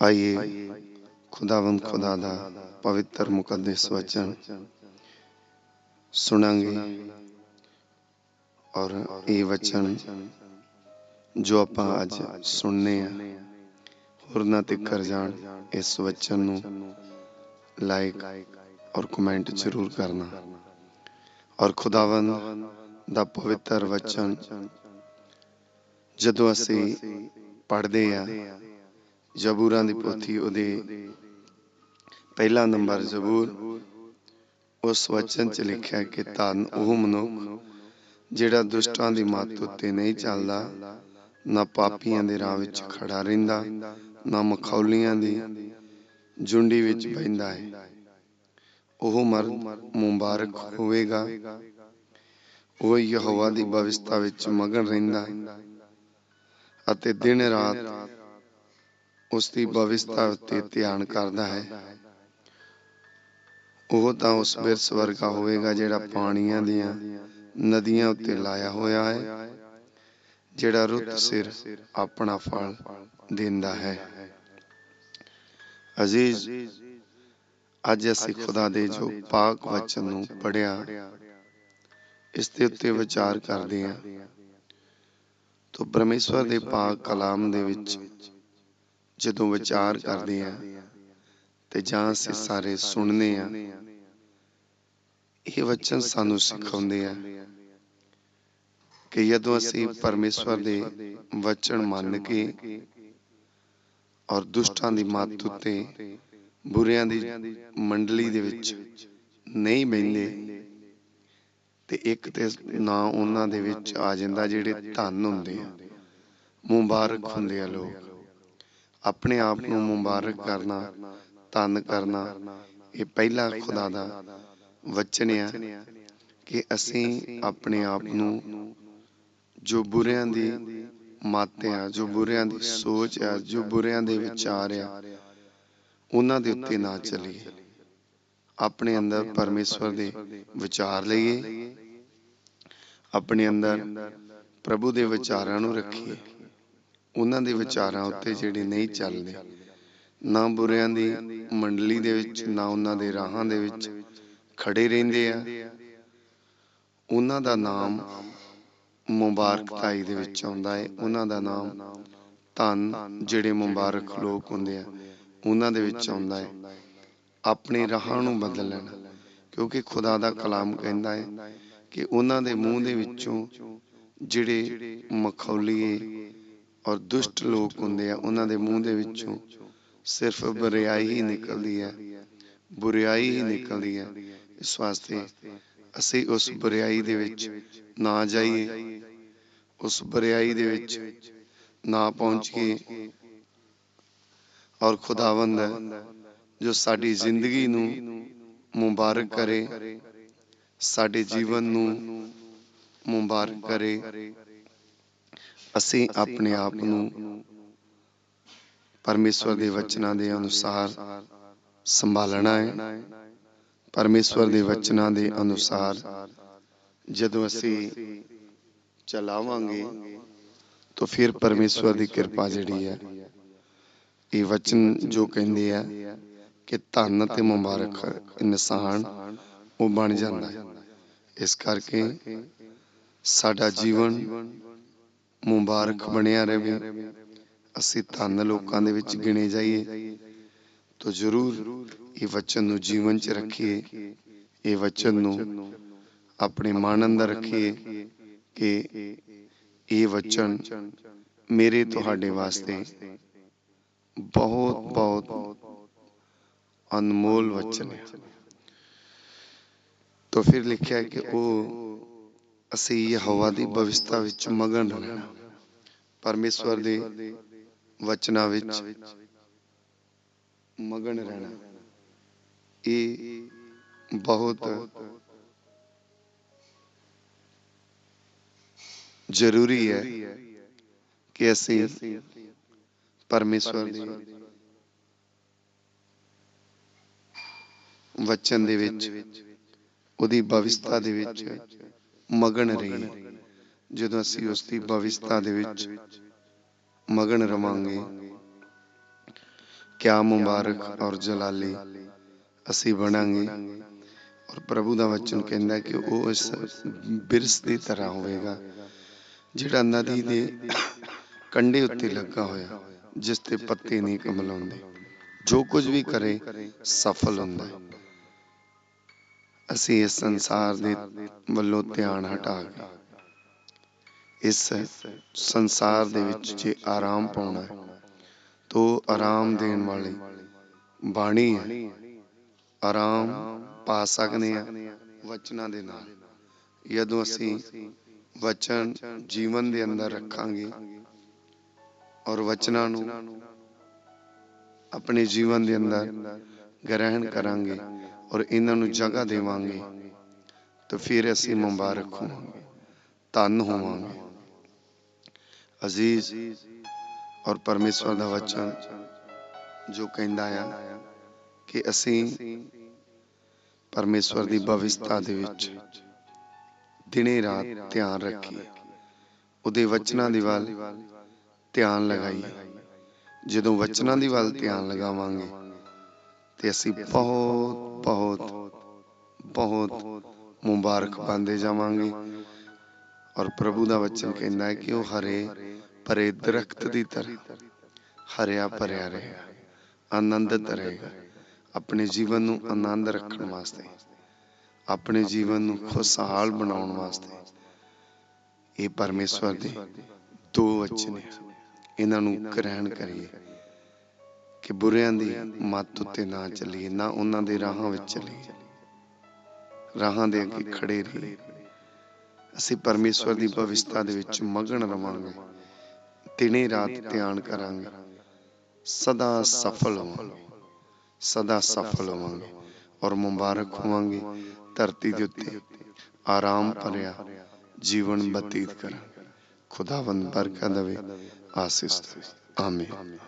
ਆइए ਖੁਦਾਵੰਦ ਖੁਦਾ ਦਾ ਪਵਿੱਤਰ ਮੁਕੱਦਸ ਵਚਨ ਸੁਣਾਂਗੇ ਔਰ ਇਹ ਵਚਨ ਜੋ ਆਪਾਂ ਅੱਜ ਸੁਣਨੇ ਆ ਹੋਰਨਾਂ ਤੇ ਕਰ ਜਾਣ, ਇਸ ਵਚਨ ਨੂੰ ਲਾਈਕ ਔਰ ਕਮੈਂਟ ਜ਼ਰੂਰ ਕਰਨਾ। ਔਰ ਖੁਦਾਵੰਦ ਦਾ ਪਵਿੱਤਰ ਵਚਨ ਜਦੋਂ ਅਸੀਂ ਪੜ੍ਹਦੇ ਆ ਜ਼ਬੂਰਾਂ ਦੀ ਪੋਥੀ ਉਹਦੇ ਪਹਿਲਾ ਨੰਬਰ ਜ਼ਬੂਰ। ਉਸ ਵਚਨ 'ਚ ਲਿਖਿਆ ਕਿ ਧੰਨ ਉਹ ਮਨੁੱਖ ਜਿਹੜਾ ਦੁਸ਼ਟਾਂ ਦੀ ਮੱਤ ਉੱਤੇ ਨਹੀਂ ਚੱਲਦਾ ਨਾ ਪਾਪੀਆਂ ਦੇ ਰਾਹ ਵਿੱਚ ਖੜਾ ਰਹਿੰਦਾ ਨਾ ਮਖੌਲੀਆਂ ਦੀ ਜੁੰਡੀ ਵਿੱਚ ਬੈੰਦਾ ਹੈ। ਉਹ ਮਰਦ ਮੁਬਾਰਕ ਹੋਵੇਗਾ। ਉਹ ਯਹੋਵਾ ਦੀ ਬਵਿਸਤਾ ਵਿੱਚ ਮਗਨ ਰਹਿੰਦਾ। ਅਤੇ ਦਿਨ ਰਾਤ ਉਸ ਦੀ ਬਵਿਸਤਾ ਉੱਤੇ ਧਿਆਨ ਕਰਦਾ ਹੈ। ਉਹ ਤਾਂ ਉਸ ਬਿਰਸ ਵਰਗਾ ਹੋਵੇਗਾ ਜਿਹੜਾ ਪਾਣੀਆਂ ਦੀਆਂ ਨਦੀਆਂ ਉੱਤੇ ਲਾਇਆ ਹੋਇਆ ਹੈ, ਜਿਹੜਾ ਰੁੱਤ ਸਿਰ ਆਪਣਾ ਫਲ ਦਿੰਦਾ ਹੈ। ਅਜ਼ੀਜ਼, ਅੱਜ ਅਸੀਂ ਖੁਦਾ ਦੇ ਜੋ ਪਾਕ ਵਚਨ ਨੂੰ ਪੜਿਆ ਇਸ ਦੇ ਉੱਤੇ ਵਿਚਾਰ ਕਰਦੇ ਹਾਂ। ਤੋ ਪਰਮੇਸ਼ਵਰ ਦੇ ਪਾਕ ਕਲਾਮ ਦੇ ਵਿੱਚ ਜਦੋਂ ਵਿਚਾਰ ਕਰਦੇ ਆ ਤੇ ਜਾਂ ਅਸੀਂ ਸਾਰੇ ਸੁਣਨੇ ਆ, ਇਹ ਵਚਨ ਸਾਨੂੰ ਸਿਖਾਉਂਦੇ ਆ ਕਿ ਜਦੋਂ ਅਸੀਂ ਪਰਮੇਸ਼ਵਰ ਦੇ ਵਚਨ ਮੰਨ ਕੇ ਔਰ ਦੁਸ਼ਟਾਂ ਦੀ ਮੱਤ ਉੱਤੇ ਬੁਰਿਆਂ ਦੀ ਮੰਡਲੀ ਦੇ ਵਿੱਚ ਨਹੀਂ ਬੈੰਦੇ ਤੇ ਇੱਕ ਤੇ ਨਾ ਉਹਨਾਂ ਦੇ ਵਿੱਚ ਆ ਜਾਂਦਾ ਜਿਹੜੇ ਧਨ ਹੁੰਦੇ ਆ, ਮੁਬਾਰਕ ਹੁੰਦੇ ਆ ਲੋਕ। ਆਪਣੇ ਆਪ ਨੂੰ ਮੁਬਾਰਕ ਕਰਨਾ ਧੰਨ ਕਰਨਾ ਇਹ ਪਹਿਲਾ ਖੁਦਾ ਦਾ ਵਚਨ ਆ ਕਿ ਅਸੀਂ ਆਪਣੇ ਆਪ ਨੂੰ ਜੋ ਬੁਰਿਆਂ ਦੀ ਮੱਤ ਆ ਜੋ ਬੁਰਿਆਂ ਦੀ ਸੋਚ ਆ ਜੋ ਬੁਰਿਆਂ ਦੇ ਵਿਚਾਰ ਆ ਉਹਨਾਂ ਦੇ ਉੱਤੇ ਨਾ ਚੱਲੀਏ। ਆਪਣੇ ਅੰਦਰ ਪਰਮੇਸ਼ਵਰ ਦੇ ਵਿਚਾਰ ਲਈਏ। ਆਪਣੇ ਅੰਦਰ ਪ੍ਰਭੂ ਦੇ ਵਿਚਾਰਾਂ ਨੂੰ ਰੱਖੀਏ। ਉਹਨਾਂ ਦੇ ਵਿਚਾਰਾਂ ਉੱਤੇ ਜਿਹੜੇ ਨਹੀਂ ਚੱਲਦੇ। ਨਾ ਬੁਰਿਆਂ ਦੀ ਮੰਡਲੀ ਦੇ ਵਿੱਚ, ਨਾ ਉਹਨਾਂ ਦੇ ਰਾਹਾਂ ਦੇ ਵਿੱਚ ਖੜੇ ਰਹਿੰਦੇ ਆ। ਉਹਨਾਂ ਦਾ ਨਾਮ ਮੁਬਾਰਕਤਾਈ ਦੇ ਵਿੱਚ ਆਉਂਦਾ ਹੈ ਉਹਨਾਂ ਦਾ ਨਾਮ ਧੰਨ ਜਿਹੜੇ ਮੁਬਾਰਕ ਲੋਕ ਹੁੰਦੇ ਆ, ਉਹਨਾਂ ਦੇ ਵਿੱਚ ਆਉਂਦਾ ਹੈ ਆਪਣੇ ਰਾਹਾਂ ਨੂੰ ਬਦਲ ਲੈਣਾ, ਕਿਉਂਕਿ ਖੁਦਾ ਦਾ ਕਲਾਮ ਕਹਿੰਦਾ ਹੈ ਕਿ ਉਹਨਾਂ ਦੇ ਮੂੰਹ ਦੇ ਵਿੱਚੋਂ ਜਿਹੜੇ ਮਖੌਲੀਏ ਔਰ ਦੁਸ਼ਟ ਲੋਕ ਹੁੰਦੇ ਆ ਉਹਨਾਂ ਦੇ ਮੂੰਹ ਦੇ ਵਿੱਚੋਂ ਸਿਰਫ ਬੁਰਾਈ ਹੀ ਨਿਕਲਦੀ ਹੈ। ਬੁਰਾਈ ਹੀ ਨਿਕਲਦੀ ਹੈ। ਇਸ ਵਾਸਤੇ ਅਸੀਂ ਉਸ ਬੁਰਾਈ ਦੇ ਵਿੱਚ ਨਾ ਜਾਈਏ। ਉਸ ਬੁਰਾਈ ਦੇ ਵਿੱਚ ਨਾ ਪਹੁੰਚੀਏ। ਔਰ ਖੁਦਾਵੰਦ ਜੋ ਸਾਡੀ ਜ਼ਿੰਦਗੀ ਨੂੰ ਮੁਬਾਰਕ ਕਰੇ ਸਾਡੇ ਜੀਵਨ ਨੂੰ ਮੁਬਾਰਕ ਕਰੇ। ਅਸੀਂ ਆਪਣੇ ਆਪ ਨੂੰ ਪਰਮੇਸ਼ਵਰ ਦੇ ਵਚਨਾਂ ਦੇ ਅਨੁਸਾਰ ਸੰਭਾਲਣਾ ਹੈ। ਪਰਮੇਸ਼ਵਰ ਦੇ ਵਚਨਾਂ ਦੇ ਅਨੁਸਾਰ ਜਦੋਂ ਅਸੀਂ ਚਲਾਵਾਂਗੇ ਤਾਂ ਫਿਰ ਪਰਮੇਸ਼ਵਰ ਦੀ ਕਿਰਪਾ ਜਿਹੜੀ ਹੈ। ਇਹ ਵਚਨ ਜੋ ਕਹਿੰਦੇ ਆ ਕਿ ਧੰਨ ਤੇ ਮੁਬਾਰਕ ਇਨਸਾਨ ਉਹ ਬਣ ਜਾਂਦਾ ਹੈ। ਇਸ ਕਰਕੇ ਸਾਡਾ ਜੀਵਨ ਮੁਬਾਰਕ ਬਣਿਆ ਰਹੇ ਅਸੀਂ ਧੰਨ ਲੋਕਾਂ ਦੇ ਵਿੱਚ ਗਿਣੇ ਜਾਈਏ। ਤਾਂ ਜ਼ਰੂਰ ਇਹ ਵਚਨ ਨੂੰ ਜੀਵਨ 'ਚ ਰੱਖੀਏ। ਇਹ ਵਚਨ ਨੂੰ ਆਪਣੇ ਮਨ ਅੰਦਰ ਰੱਖੀਏ ਕਿ ਇਹ ਵਚਨ ਮੇਰੇ ਤੁਹਾਡੇ ਵਾਸਤੇ ਬਹੁਤ ਬਹੁਤ ਅਨਮੋਲ ਵਚਨ ਹੈ। ਤਾਂ ਫਿਰ ਲਿਖਿਆ ਕਿ ਉਹ ਅਸੀਂ ਯਹੋਵਾ ਦੀ ਬਵਿਸਤਾ ਵਿੱਚ ਮਗਨ ਰਹਿਣਾ ਪਰਮੇਸ਼ਵਰ ਦੇ ਵਚਨਾਂ ਵਿੱਚ ਮਗਨ ਰਹਿਣਾ। ਇਹ ਬਹੁਤ ਜ਼ਰੂਰੀ ਹੈ ਕਿ ਅਸੀਂ ਪਰਮੇਸ਼ਵਰ ਦੇ ਵਚਨ ਦੇ ਵਿੱਚ ਉਹਦੀ ਭਵਿਸ਼ਤਾ ਦੇ ਵਿੱਚ ਮਗਨ ਰਹੀਏ ਜਦੋਂ ਅਸੀਂ ਉਸ ਦੀ ਭਵਿਸ਼ਤਾ ਦੇ ਵਿੱਚ ਮਗਨ ਰਵਾਂਗੇ, ਕਿਆ ਮੁਬਾਰਕ ਔਰ ਜਲਾਲੀ ਅਸੀਂ ਬਣਾਂਗੇ। ਔਰ ਪ੍ਰਭੂ ਦਾ ਵਚਨ ਕਹਿੰਦਾ ਕਿ ਉਹ ਇਸ ਬਿਰਸ ਦੀ ਤਰ੍ਹਾਂ ਹੋਵੇਗਾ, ਜਿਹੜਾ ਨਦੀ ਦੇ ਕੰਢੇ ਉੱਤੇ ਲੱਗਾ ਹੋਇਆ, ਜਿਸ ਤੇ ਪੱਤੇ ਨਹੀਂ ਕਮਲਾਉਂਦੇ। ਜੋ ਕੁਝ ਵੀ ਕਰੇ, ਸਫਲ ਹੁੰਦਾ ਹੈ। ਅਸੀਂ ਇਸ ਸੰਸਾਰ ਦੇ ਵੱਲੋਂ ਧਿਆਨ ਹਟਾ ਕੇ ਇਸ ਸੰਸਾਰ ਦੇ ਵਿੱਚ ਜੇ ਆਰਾਮ ਪਾਉਣਾ ਹੈ, ਤੋ ਆਰਾਮ ਦੇਣ ਵਾਲੀ ਬਾਣੀ ਹੈ। ਆਰਾਮ ਪਾ ਸਕਦੇ ਆ ਵਚਨਾਂ ਦੇ ਨਾਲ। ਜਦੋਂ ਅਸੀਂ ਵਚਨ ਜੀਵਨ ਦੇ ਅੰਦਰ ਰੱਖਾਂਗੇ ਔਰ ਵਚਨਾਂ ਨੂੰ ਆਪਣੇ ਜੀਵਨ ਦੇ ਅੰਦਰ ਗ੍ਰਹਿਣ ਕਰਾਂਗੇ ਔਰ ਇਹਨਾਂ ਨੂੰ ਜਗ੍ਹਾ ਦੇਵਾਂਗੇ ਤਾਂ ਫਿਰ ਅਸੀਂ ਮੁਬਾਰਕ ਹੋਵਾਂਗੇ ਧੰਨ ਹੋਵਾਂਗੇ। ਅਜ਼ੀਜ਼ ਔਰ ਪਰਮੇਸ਼ਵਰ ਦਾ ਵਚਨ ਜੋ ਕਹਿੰਦਾ ਆ ਕਿ ਅਸੀਂ ਪਰਮੇਸ਼ਵਰ ਦੀ ਭਵਿਸ਼ਤਾ ਦੇ ਵਿੱਚ ਦਿਨੇ ਰਾਤ ਧਿਆਨ ਰੱਖੀਏ। ਉਹਦੇ ਵਚਨਾਂ ਦੀ ਵੱਲ ਧਿਆਨ ਲਗਾਈਏ। ਜਦੋਂ ਵਚਨਾਂ ਦੀ ਵੱਲ ਧਿਆਨ ਲਗਾਵਾਂਗੇ ਤੇ ਅਸੀਂ ਬਹੁਤ ਬਹੁਤ ਬਹੁਤ ਮੁਬਾਰਕ ਜਾਵਾਂਗੇ। ਔਰ ਪ੍ਰਭੂ ਦਾ ਵਚਨ ਕਹਿੰਦਾ ਹੈ ਕਿ ਉਹ ਹਰੇ ਭਰੇ ਦਰਖਤ ਦੀ ਤਰ੍ਹਾਂ ਹਰਿਆ ਭਰਿਆ ਰਹੇਗਾ ਆਨੰਦਿਤ ਰਹੇਗਾ। ਆਪਣੇ ਜੀਵਨ ਨੂੰ ਆਨੰਦ ਰੱਖਣ ਵਾਸਤੇ, ਆਪਣੇ ਜੀਵਨ ਨੂੰ ਖੁਸ਼ਹਾਲ ਬਣਾਉਣ ਵਾਸਤੇ ਇਹ ਪਰਮੇਸ਼ਵਰ ਦੇ ਦੋ ਵਚਨ ਹੈ ਇਹਨਾਂ ਨੂੰ ਗ੍ਰਹਿਣ ਕਰੀਏ। ਕਿ ਬੁਰਿਆਂ ਦੀ ਮੱਤ ਉੱਤੇ ਨਾ ਚੱਲੀਏ, ਨਾ ਉਹਨਾਂ ਦੇ ਰਾਹਾਂ ਵਿੱਚ ਚੱਲੀਏ। ਰਾਹਾਂ ਦੇ ਅੱਗੇ ਖੜੇ ਰਹੀਏ। ਅਸੀਂ ਪਰਮੇਸ਼ਵਰ ਦੀ ਭਵਿਸ਼ਤਾ ਦੇ ਵਿੱਚ ਮਗਨ ਰਵਾਂਗੇ। ਦਿਨੇ ਰਾਤ ਧਿਆਨ ਕਰਾਂਗੇ। ਸਦਾ ਸਫਲ ਹੋਵਾਂਗੇ। ਸਦਾ ਸਫਲ ਹੋਵਾਂਗੇ ਔਰ ਮੁਬਾਰਕ ਹੋਵਾਂਗੇ ਧਰਤੀ ਦੇ ਉੱਤੇ। ਆਰਾਮ ਭਰਿਆ ਜੀਵਨ ਬਤੀਤ ਕਰਾਂ। ਖੁਦਾਵੰਦ ਬਰਕਤ ਦੇਵੇ। ਆਸੀਸ ਦੇਵੇ ਆਮੀਨ।